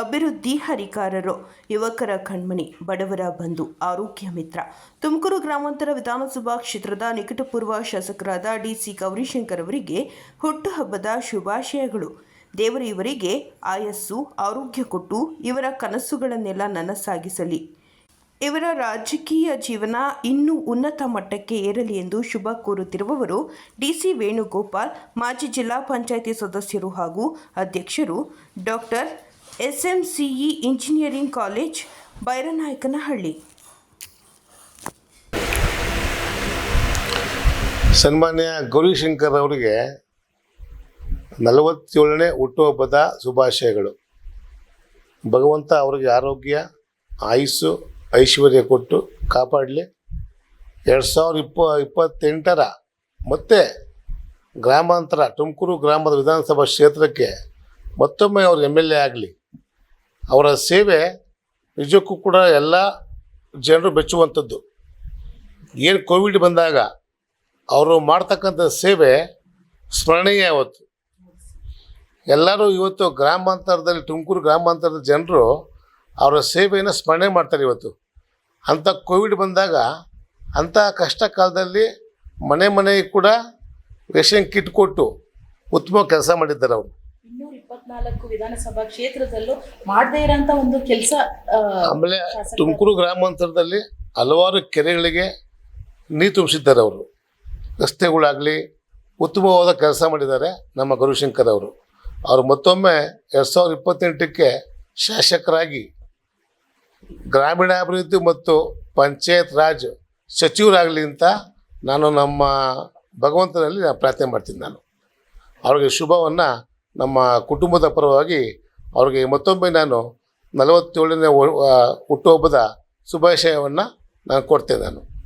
ಅಭಿವೃದ್ಧಿ ಹರಿಕಾರರು, ಯುವಕರ ಕಣ್ಮಣಿ, ಬಡವರ ಬಂಧು, ಆರೋಗ್ಯ ಮಿತ್ರ. ತುಮಕೂರು ಗ್ರಾಮಾಂತರ ವಿಧಾನಸಭಾ ಕ್ಷೇತ್ರದ ನಿಕಟಪೂರ್ವ ಶಾಸಕರಾದ ಡಿಸಿ ಗೌರಿಶಂಕರ್ ಅವರಿಗೆ ಹುಟ್ಟುಹಬ್ಬದ ಶುಭಾಶಯಗಳು. ದೇವರ ಇವರಿಗೆ ಆಯಸ್ಸು, ಆರೋಗ್ಯ ಕೊಟ್ಟು ಇವರ ಕನಸುಗಳನ್ನೆಲ್ಲ ನನಸಾಗಿಸಲಿ. ಇವರ ರಾಜಕೀಯ ಜೀವನ ಇನ್ನೂ ಉನ್ನತ ಮಟ್ಟಕ್ಕೆ ಏರಲಿ ಎಂದು ಶುಭ ಕೋರುತ್ತಿರುವವರು ಡಿಸಿ ವೇಣುಗೋಪಾಲ್, ಮಾಜಿ ಜಿಲ್ಲಾ ಪಂಚಾಯಿತಿ ಸದಸ್ಯರು ಹಾಗೂ ಅಧ್ಯಕ್ಷರು doctor SMCE engineering college, Byranayakanahalli. ಸನ್ಮಾನ್ಯ ಗೌರಿಶಂಕರ್ ಅವರಿಗೆ ನಲವತ್ತೇಳನೇ ಹುಟ್ಟುಹಬ್ಬದ ಶುಭಾಶಯಗಳು. ಭಗವಂತ ಅವರಿಗೆ ಆರೋಗ್ಯ, ಆಯುಸ್ಸು, ಐಶ್ವರ್ಯ ಕೊಟ್ಟು ಕಾಪಾಡಲಿ. ಎರಡು ಸಾವಿರದ ಇಪ್ಪ ಇಪ್ಪತ್ತೆಂಟರ ಮತ್ತೆ ಗ್ರಾಮಾಂತರ, ತುಮಕೂರು ಗ್ರಾಮದ ವಿಧಾನಸಭಾ ಕ್ಷೇತ್ರಕ್ಕೆ ಮತ್ತೊಮ್ಮೆ ಅವರು ಎಂ ಎಲ್ ಎ ಆಗಲಿ. ಅವರ ಸೇವೆ ನಿಜಕ್ಕೂ ಕೂಡ ಎಲ್ಲ ಜನರು ಮೆಚ್ಚುವಂಥದ್ದು. ಏನು ಕೋವಿಡ್ ಬಂದಾಗ ಅವರು ಮಾಡ್ತಕ್ಕಂಥ ಸೇವೆ ಸ್ಮರಣೀಯ ಅವತ್ತು ಎಲ್ಲರೂ ಇವತ್ತು ಗ್ರಾಮಾಂತರದಲ್ಲಿ, ತುಮಕೂರು ಗ್ರಾಮಾಂತರದ ಜನರು ಅವರ ಸೇವೆಯನ್ನು ಸ್ಮರಣೆ ಮಾಡ್ತಾರೆ ಇವತ್ತು. ಅಂಥ ಕೋವಿಡ್ ಬಂದಾಗ ಅಂಥ ಕಷ್ಟ ಕಾಲದಲ್ಲಿ ಮನೆ ಮನೆಗೆ ಕೂಡ ರೇಷನ್ ಕಿಟ್ ಕೊಟ್ಟು ಉತ್ತಮ ಕೆಲಸ ಮಾಡಿದ್ದಾರೆ ಅವರು. ಇಪ್ಪತ್ನಾಲ್ಕು ವಿಧಾನಸಭಾ ಕ್ಷೇತ್ರದಲ್ಲೂ ಮಾಡದೇ ಇರೋಂಥ ಒಂದು ಕೆಲಸ ಆಮೇಲೆ ತುಮಕೂರು ಗ್ರಾಮಾಂತರದಲ್ಲಿ ಹಲವಾರು ಕೆರೆಗಳಿಗೆ ನೀರು ತುಂಬಿಸಿದ್ದಾರೆ ಅವರು. ರಸ್ತೆಗಳಾಗಲಿ ಉತ್ತಮವಾದ ಕೆಲಸ ಮಾಡಿದ್ದಾರೆ ನಮ್ಮ ಗೌರಿಶಂಕರ್ ಅವರು. ಅವರು ಮತ್ತೊಮ್ಮೆ ಎರಡು ಸಾವಿರದ ಇಪ್ಪತ್ತೆಂಟಕ್ಕೆ ಶಾಸಕರಾಗಿ ಗ್ರಾಮೀಣಾಭಿವೃದ್ಧಿ ಮತ್ತು ಪಂಚಾಯತ್ ರಾಜ್ ಸಚಿವರಾಗಲಿ ಅಂತ ನಾನು ನಮ್ಮ ಭಗವಂತನಲ್ಲಿ ನಾನು ಪ್ರಾರ್ಥನೆ ಮಾಡ್ತೀನಿ ನಾನು. ಅವ್ರಿಗೆ ಶುಭವನ್ನು ನಮ್ಮ ಕುಟುಂಬದ ಪರವಾಗಿ ಅವ್ರಿಗೆ ಮತ್ತೊಮ್ಮೆ ನಾನು ನಲವತ್ತೇಳನೇ ಹುಟ್ಟುಹಬ್ಬದ ಶುಭಾಶಯವನ್ನು ನಾನು ಕೊಡ್ತೇನೆ ನಾನು.